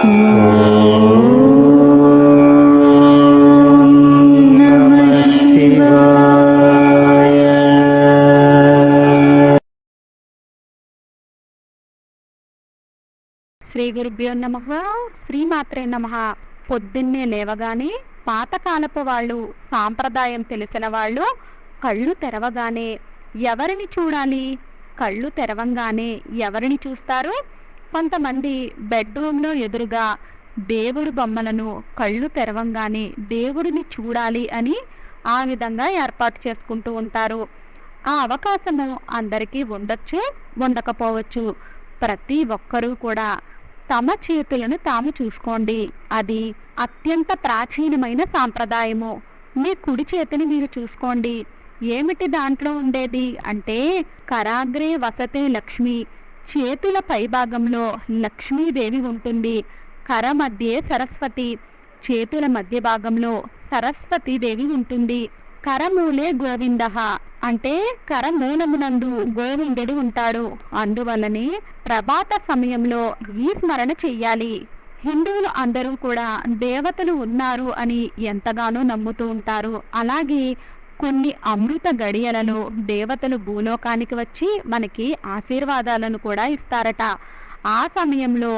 శ్రీ గురుభ్యో నమ. శ్రీమాత్రే నమ. పొద్దున్నే లేవగానే పాతకాలపు వాళ్ళు సాంప్రదాయం తెలిసిన వాళ్ళు కళ్ళు తెరవగానే ఎవరిని చూడాలి? కళ్ళు తెరవంగానే ఎవరిని చూస్తారు? కొంతమంది బెడ్రూమ్లో ఎదురుగా దేవుడి బొమ్మలను కళ్ళు తెరవంగానే దేవుడిని చూడాలి అని ఆ విధంగా ఏర్పాటు చేసుకుంటూ ఉంటారు. ఆ అవకాశము అందరికీ ఉండొచ్చు ఉండకపోవచ్చు. ప్రతి ఒక్కరూ కూడా తమ చేతులను తాము చూసుకోండి. అది అత్యంత ప్రాచీనమైన సాంప్రదాయము. మీ కుడి చేతిని మీరు చూసుకోండి. ఏమిటి దాంట్లో ఉండేది అంటే కరాగ్రే వసతే లక్ష్మి చేతుల పైభాగంలో లక్ష్మీదేవి ఉంటుంది. కర మధ్యే సరస్వతి చేతుల మధ్య భాగంలో సరస్వతి దేవి ఉంటుంది. కరమూలే గోవింద అంటే కరమూలమునందు గోవిందుడు ఉంటాడు. అందువల్లనే ప్రభాత సమయంలో ఈ స్మరణ చెయ్యాలి. హిందువులు అందరూ కూడా దేవతలు ఉన్నారు అని ఎంతగానో నమ్ముతూ ఉంటారు. అలాగే కొన్ని అమృత గడియలలో దేవతలు భూలోకానికి వచ్చి మనకి ఆశీర్వాదాలను కూడా ఇస్తారట. ఆ సమయంలో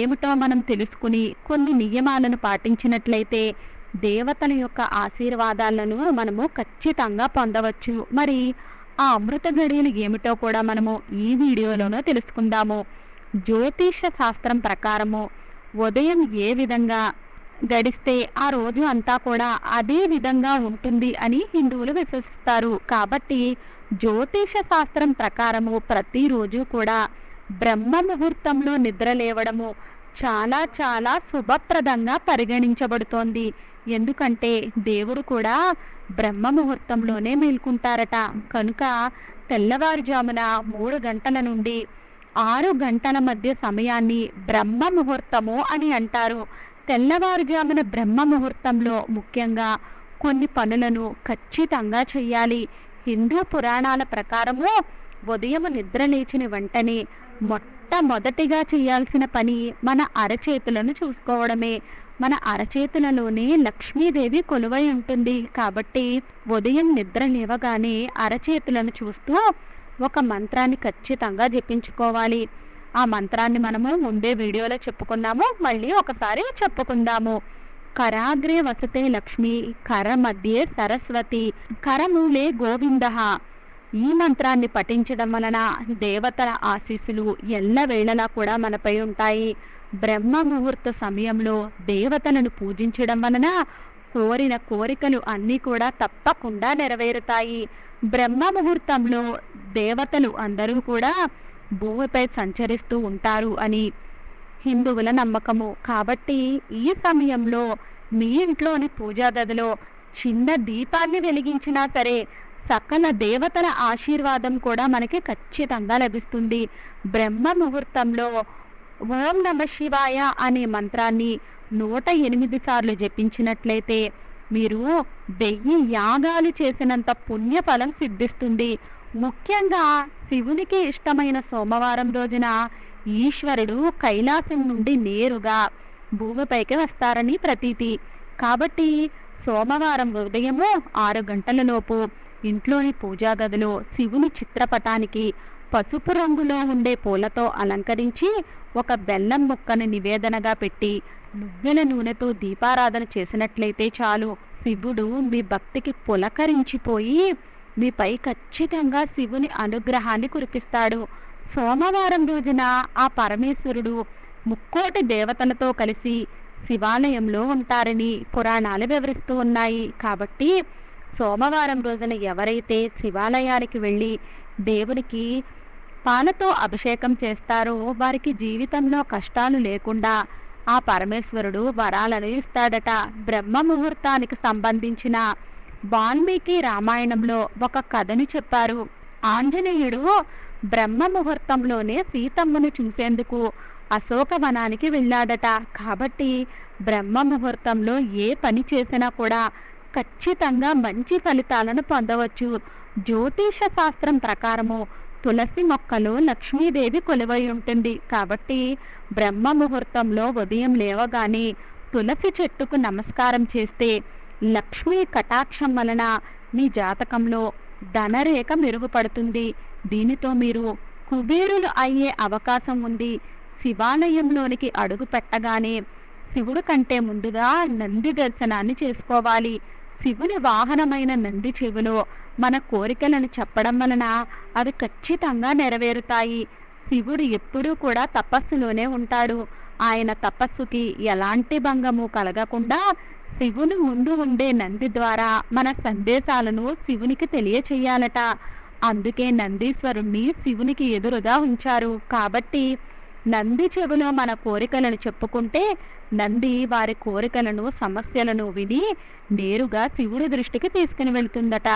ఏమిటో మనం తెలుసుకుని కొన్ని నియమాలను పాటించినట్లయితే దేవతల యొక్క ఆశీర్వాదాలను మనము ఖచ్చితంగా పొందవచ్చు. మరి ఆ అమృత గడియలు ఏమిటో కూడా మనము ఈ వీడియోలోనూ తెలుసుకుందాము. జ్యోతిష శాస్త్రం ప్రకారము ఉదయం ఏ విధంగా గడిస్తే ఆ రోజు అంతా కూడా అదే విధంగా ఉంటుంది అని హిందువులు విశ్వసిస్తారు. కాబట్టి జ్యోతిష శాస్త్రం ప్రకారము ప్రతిరోజు కూడా బ్రహ్మ ముహూర్తంలో నిద్ర లేవడము చాలా చాలా శుభప్రదంగా పరిగణించబడుతోంది. ఎందుకంటే దేవుడు కూడా బ్రహ్మ ముహూర్తంలోనే మేల్కుంటారట. కనుక తెల్లవారుజామున మూడు గంటల నుండి ఆరు గంటల మధ్య సమయాన్ని బ్రహ్మ ముహూర్తము అని అంటారు. తెల్లవారుజామున బ్రహ్మ ముహూర్తంలో ముఖ్యంగా కొన్ని పనులను ఖచ్చితంగా చెయ్యాలి. హిందూ పురాణాల ప్రకారము ఉదయం నిద్ర లేచిన వెంటనే మొట్టమొదటిగా చేయాల్సిన పని మన అరచేతులను చూసుకోవడమే. మన అరచేతులలోనే లక్ష్మీదేవి కొలువై ఉంటుంది కాబట్టి ఉదయం నిద్ర లేవగానే అరచేతులను చూస్తూ ఒక మంత్రాన్ని ఖచ్చితంగా జపించుకోవాలి. ఆ మంత్రాన్ని మనము ముందే వీడియోలో చెప్పుకున్నాము. మళ్ళీ ఒకసారి చెప్పుకుందాము. కరాగ్రే వసతే లక్ష్మి కర మధ్యే సరస్వతి కరమూలే గోవింద. ఈ మంత్రాన్ని పఠించడం వలన దేవతల ఆశీస్సులు ఎల్లవేళలా కూడా మనపై ఉంటాయి. బ్రహ్మ ముహూర్త సమయంలో దేవతలను పూజించడం వలన కోరిన కోరికలు అన్నీ కూడా తప్పకుండా నెరవేరుతాయి. బ్రహ్మ ముహూర్తంలో దేవతలు అందరూ కూడా భూమిపై సంచరిస్తూ ఉంటారు అని హిందువుల నమ్మకము. కాబట్టి ఈ సమయంలో మీ ఇంట్లోని పూజా గదిలో చిన్న దీపాన్ని వెలిగించినా సరే సకల దేవతల ఆశీర్వాదం కూడా మనకి ఖచ్చితంగా లభిస్తుంది. బ్రహ్మ ముహూర్తంలో ఓం నమ శివాయ అనే మంత్రాన్ని నూట ఎనిమిది సార్లు జపించినట్లయితే మీరు వెయ్యి యాగాలు చేసినంత పుణ్యఫలం సిద్ధిస్తుంది. ముఖ్యంగా శివునికి ఇష్టమైన సోమవారం రోజున ఈశ్వరుడు కైలాసం నుండి నేరుగా భూమిపైకి వస్తారని ప్రతీతి. కాబట్టి సోమవారం ఉదయము ఆరు గంటల లోపు ఇంట్లోని పూజా గదిలో శివుని చిత్రపటానికి పసుపు రంగులో ఉండే పూలతో అలంకరించి ఒక బెల్లం ముక్కను నివేదనగా పెట్టి నువ్వెల నూనెతో దీపారాధన చేసినట్లయితే చాలు. శివుడు మీ భక్తికి పులకరించిపోయి మీపై ఖచ్చితంగా శివుని అనుగ్రహాన్ని కురిపిస్తాడు. సోమవారం రోజున ఆ పరమేశ్వరుడు ముక్కోటి దేవతలతో కలిసి శివాలయంలో ఉంటారని పురాణాలు వివరిస్తూ ఉన్నాయి. కాబట్టి సోమవారం రోజున ఎవరైతే శివాలయానికి వెళ్ళి దేవునికి పాలతో అభిషేకం చేస్తారో వారికి జీవితంలో కష్టాలు లేకుండా ఆ పరమేశ్వరుడు వరాలను ఇస్తాడట. బ్రహ్మ ముహూర్తానికి సంబంధించిన వాల్మీకి రామాయణంలో ఒక కథను చెప్పారు. ఆంజనేయుడు బ్రహ్మ ముహూర్తంలోనే సీతమ్మను చూసేందుకు అశోకవనానికి వెళ్ళాడట. కాబట్టి బ్రహ్మ ముహూర్తంలో ఏ పని చేసినా కూడా ఖచ్చితంగా మంచి ఫలితాలను పొందవచ్చు. జ్యోతిష శాస్త్రం ప్రకారము తులసి మొక్కలో లక్ష్మీదేవి కొలువై ఉంటుంది. కాబట్టి బ్రహ్మ ముహూర్తంలో ఉదయం లేవగానే తులసి చెట్టుకు నమస్కారం చేస్తే లక్ష్మీ కటాక్షం వలన మీ జాతకంలో ధనరేఖ మెరుగుపడుతుంది. దీనితో మీరు కుబేరులు అయ్యే అవకాశం ఉంది. శివాలయంలోనికి అడుగు పెట్టగానే శివుడు కంటే ముందుగా నంది దర్శనాన్ని చేసుకోవాలి. శివుని వాహనమైన నంది చెవులో మన కోరికలను చెప్పడం వలన అవి ఖచ్చితంగా నెరవేరుతాయి. శివుడు ఎప్పుడూ కూడా తపస్సులోనే ఉంటాడు. ఆయన తపస్సుకి ఎలాంటి భంగము కలగకుండా శివుని ముందు ఉండే నంది ద్వారా మన సందేశాలను శివునికి తెలియచేయాలట. అందుకే నందీశ్వరుణ్ణి శివునికి ఎదురుగా ఉంచారు. కాబట్టి నంది చెవిలో మన కోరికలను చెప్పుకుంటే నంది వారి కోరికలను సమస్యలను విని నేరుగా శివుడి దృష్టికి తీసుకుని వెళ్తుందట.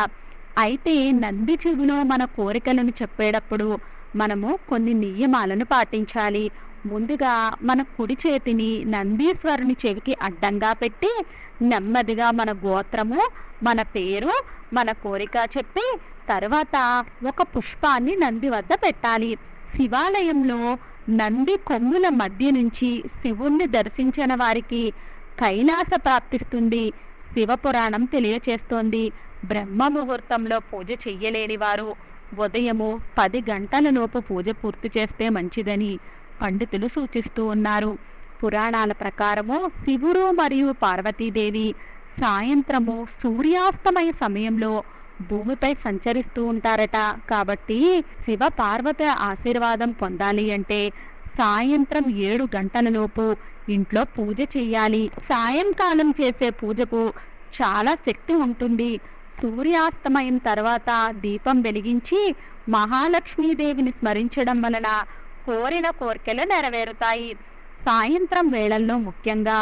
అయితే నంది చెవిలో మన కోరికలను చెప్పేటప్పుడు మనము కొన్ని నియమాలను పాటించాలి. ముందుగా మన కుడి చేతిని నందీశ్వరుని చెవికి అడ్డంగా పెట్టి నెమ్మదిగా మన గోత్రము మన పేరు మన కోరిక చెప్పి తర్వాత ఒక పుష్పాన్ని నంది వద్ద పెట్టాలి. శివాలయంలో నంది కొమ్ముల మధ్య నుంచి శివుణ్ణి దర్శించిన వారికి కైలాస ప్రాప్తిస్తుంది. శివపురాణం తెలియచేస్తోంది. బ్రహ్మ ముహూర్తంలో పూజ చెయ్యలేని వారు ఉదయము పది గంటల లోపు పూజ పూర్తి చేస్తే మంచిదని. పండితులు సూచిస్తూ ఉన్నారు. పురాణాల ప్రకారము శివుడు మరియు పార్వతీదేవి సాయంత్రము సూర్యాస్తమయ సమయంలో భూమిపై సంచరిస్తూ ఉంటారట. కాబట్టి శివ పార్వతి ఆశీర్వాదం పొందాలి అంటే సాయంత్రం ఏడు గంటలలోపు ఇంట్లో పూజ చేయాలి. సాయంకాలం చేసే పూజకు చాలా శక్తి ఉంటుంది. సూర్యాస్తమయం తర్వాత దీపం వెలిగించి మహాలక్ష్మీదేవిని స్మరించడం వలన కోరిన కోరికలు నెరవేరుతాయి. సాయంత్రం వేళల్లో ముఖ్యంగా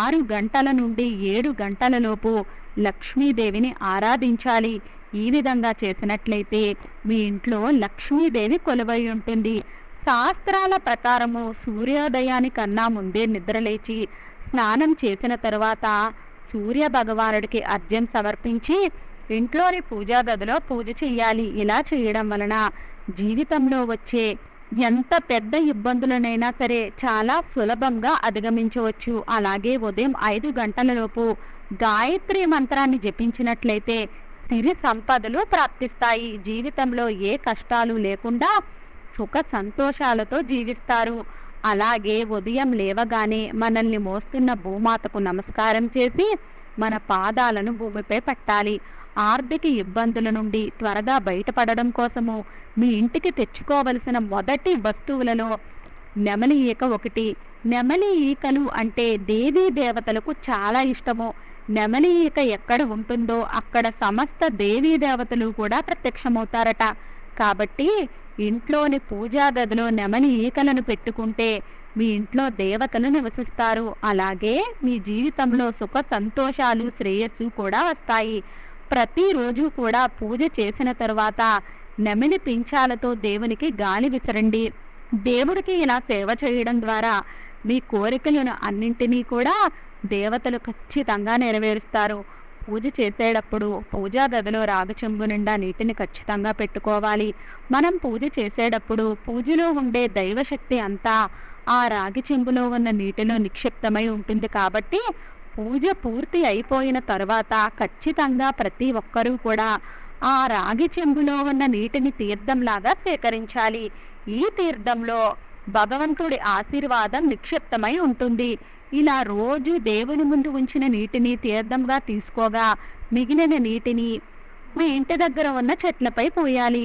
ఆరు గంటల నుండి ఏడు గంటల లోపు లక్ష్మీదేవిని ఆరాధించాలి. ఈ విధంగా చేసినట్లయితే మీ ఇంట్లో లక్ష్మీదేవి కొలువై ఉంటుంది. శాస్త్రాల ప్రకారము సూర్యోదయానికన్నా ముందే నిద్రలేచి స్నానం చేసిన తరువాత సూర్య భగవానుడికి అర్ఘ్యం సమర్పించి ఇంట్లోని పూజా గదిలో పూజ చేయాలి ఇలా చేయడం వలన జీవితంలో వచ్చే ఎంత పెద్ద ఇబ్బందులనైనా సరే చాలా సులభంగా అధిగమించవచ్చు. అలాగే ఉదయం ఐదు గంటలలోపు గాయత్రి మంత్రాన్ని జపించినట్లయితే సిరి సంపదలు ప్రాప్తిస్తాయి. జీవితంలో ఏ కష్టాలు లేకుండా సుఖ సంతోషాలతో జీవిస్తారు. అలాగే ఉదయం లేవగానే మనల్ని మోస్తున్న భూమాతకు నమస్కారం చేసి మన పాదాలను భూమిపై పెట్టాలి. ఆర్థిక ఇబ్బందుల నుండి త్వరగా బయటపడడం కోసము మీ ఇంటికి తెచ్చుకోవలసిన మొదటి వస్తువులలో నెమలి ఈక ఒకటి. నెమలి ఈకలు అంటే దేవీ దేవతలకు చాలా ఇష్టము. నెమలి ఈక ఎక్కడ ఉంటుందో అక్కడ సమస్త దేవీ దేవతలు కూడా ప్రత్యక్షమవుతారట. కాబట్టి ఇంట్లోని పూజా గదిలో నెమలి ఈకలను పెట్టుకుంటే మీ ఇంట్లో దేవతలు నివసిస్తారు. అలాగే మీ జీవితంలో సుఖ సంతోషాలు శ్రేయస్సు కూడా వస్తాయి. ప్రతిరోజు కూడా పూజ చేసిన తర్వాత నెమిలి పింఛాలతో దేవునికి గాలి విసరండి. దేవుడికి ఇలా సేవ చేయడం ద్వారా మీ కోరికలను అన్నింటినీ కూడా దేవతలు ఖచ్చితంగా నెరవేరుస్తారు. పూజ చేసేటప్పుడు పూజా గదిలో రాగచెంబు నిండా నీటిని ఖచ్చితంగా పెట్టుకోవాలి. మనం పూజ చేసేటప్పుడు పూజలో ఉండే దైవశక్తి అంతా ఆ రాగి చెంబులో ఉన్న నీటిలో నిక్షిప్తమై ఉంటుంది కాబట్టి పూజ పూర్తి అయిపోయిన తర్వాత ఖచ్చితంగా ప్రతి ఒక్కరూ కూడా ఆ రాగి చెంబులో ఉన్న నీటిని తీర్థంలాగా సేకరించాలి. ఈ తీర్థంలో భగవంతుడి ఆశీర్వాదం నిక్షిప్తమై ఉంటుంది. ఇలా రోజు దేవుని ముందు ఉంచిన నీటిని తీర్థంగా తీసుకోగా మిగిలిన నీటిని మీ ఇంటి దగ్గర ఉన్న చెట్లపై పోయాలి.